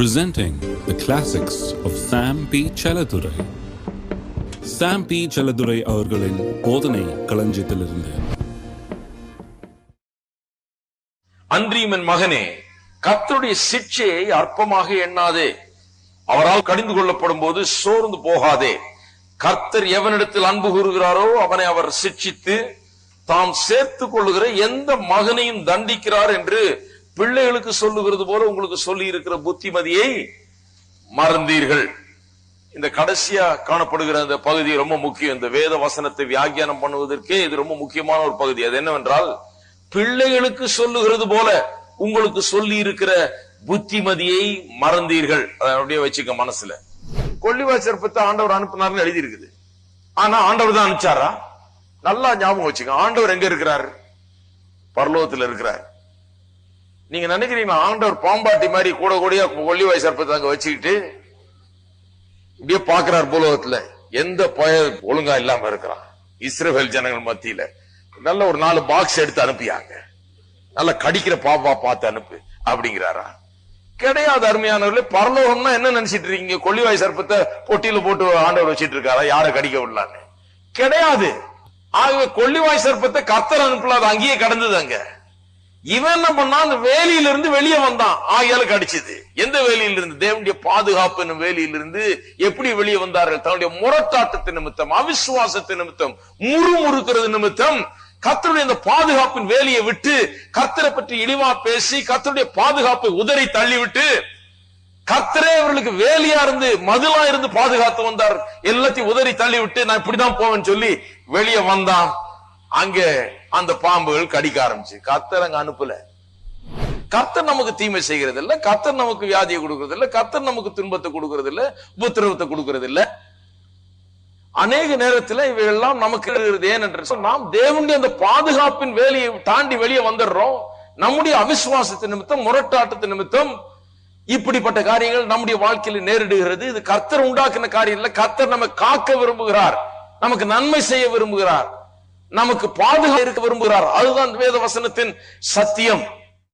presenting the classics of Sam P. Chaladurai. Sam P. Chaladurai அவர்களின் போதனை களஞ்சியத்திலிருந்து அன்றியும் என் மகனே கர்த்தருடைய சிக்ஷையை அற்பமாக எண்ணாதே அவரால் கடிந்து கொள்ளப்படும் போது சோர்ந்து போகாதே கர்த்தர் எவனிடத்தில் அன்பு கூறுகிறாரோ அவனை அவர் சிட்சித்து தாம் சேர்த்துக் கொள்ளுகிற எந்த மகனையும் தண்டிக்கிறார் என்று பிள்ளைகளுக்கு சொல்லுகிறது போல உங்களுக்கு சொல்லி இருக்கிற புத்திமதியை மறந்தீர்கள். இந்த கடைசியா காணப்படுகிற அந்த பகுதி ரொம்ப முக்கியம். இந்த வேத வசனத்தை வியாக்கியானம் பண்ணுவதற்கே இது ரொம்ப முக்கியமான ஒரு பகுதி. அது என்னவென்றால் பிள்ளைகளுக்கு சொல்லுகிறது போல உங்களுக்கு சொல்லி இருக்கிற புத்திமதியை மறந்தீர்கள். அதை அப்படியே வச்சுக்க மனசுல. கொல்லிவா சிறப்பத்தை ஆண்டவர் அனுப்பினார்னு எழுதி இருக்குது ஆனா ஆண்டவர் தான் அனுப்பிச்சாரா? நல்லா ஞாபகம் வச்சுக்க. ஆண்டவர் எங்க இருக்கிறார்? பரலோகத்தில் இருக்கிறார். நீங்க நினைக்கிறீங்க ஆண்டவர் பாம்பாட்டி மாதிரி கூட கூடிய கொல்லிவாய் சர்ப்பத்தை அங்க வச்சுக்கிட்டு இப்படியே பாக்குறார் பூலோகத்துல. எந்த பய ஒழுங்கா இல்லாம இருக்கிறான். இஸ்ரேல் ஜனங்கள் மத்தியில. நல்ல ஒரு நாலு பாக்ஸ் எடுத்து அனுப்பியாங்க. நல்லா கடிக்கிற பாப்பா பார்த்து அனுப்பு அப்படிங்கிறாரா? கிடையாது அருமையானவர்களே. பரலோகம்னா என்ன நினைச்சிட்டு இருக்கீங்க? கொல்லிவாய் சர்ப்பத்தை பொட்டியில போட்டு ஆண்டவர் வச்சிட்டு இருக்காரா? யாரை கடிக்க விடலான்னு? கிடையாது. ஆகவே கொல்லிவாய் சர்ப்பத்தை கர்த்தர் அனுப்பல அது அங்கேயே கடந்தது அங்க. இவன் என்ன பண்ணா அந்த வேலியில இருந்து வெளியே வந்தான். ஆகையால கடிச்சது. எந்த வேலியில இருந்து தேவனுடைய பாதுகாப்பு என்னும் வேலியிலிருந்து எப்படி வெளியே வந்தார்கள்? தன்னுடைய முரட்டாட்டத்தை நிமித்தம் அவிசுவாசத்து நிமித்தம் முறுமுறுக்கிறது நிமித்தம் கத்தருடைய அந்த பாதுகாப்பின் வேலையை விட்டு கத்தரை பற்றி இழிவா பேசி கத்தருடைய பாதுகாப்பை உதறி தள்ளிவிட்டு கத்தரே அவர்களுக்கு வேலையா இருந்து மதுலா இருந்து பாதுகாத்து வந்தார். எல்லாத்தையும் உதறி தள்ளி விட்டு நான் இப்படிதான் போவேன்னு சொல்லி வெளியே வந்தான். அங்க அந்த பாம்புகள் கடிக்க ஆரம்பிச்சு. கத்தர் அங்க அனுப்பல. கத்தர் நமக்கு தீமை செய்கிறது இல்ல கத்தர் நமக்கு வியாதியை கொடுக்கறது இல்ல கத்தர் நமக்கு துன்பத்தை கொடுக்கறது இல்ல உபத்திரவத்தை கொடுக்கறது இல்ல அநேக நேரத்துல இவையெல்லாம் நமக்கு இருக்கிறது. ஏனென்று சொன்னால், நாம் தேவனுடைய அந்த பாதுகாப்பின் வேலையை தாண்டி வெளியே வந்துடுறோம். நம்முடைய அவிசுவாசத்து நிமித்தம் முரட்டாட்டத்து நிமித்தம் இப்படிப்பட்ட காரியங்கள் நம்முடைய வாழ்க்கையில் நேரிடுகிறது. இது கர்த்தர் உண்டாக்குன காரியம் இல்ல. கர்த்தர் நம்ம காக்க விரும்புகிறார். நமக்கு நன்மை செய்ய விரும்புகிறார். நமக்கு பாதுகாப்பு இருக்க விரும்புகிறார். அதுதான் வேத வசனத்தின் சத்தியம்.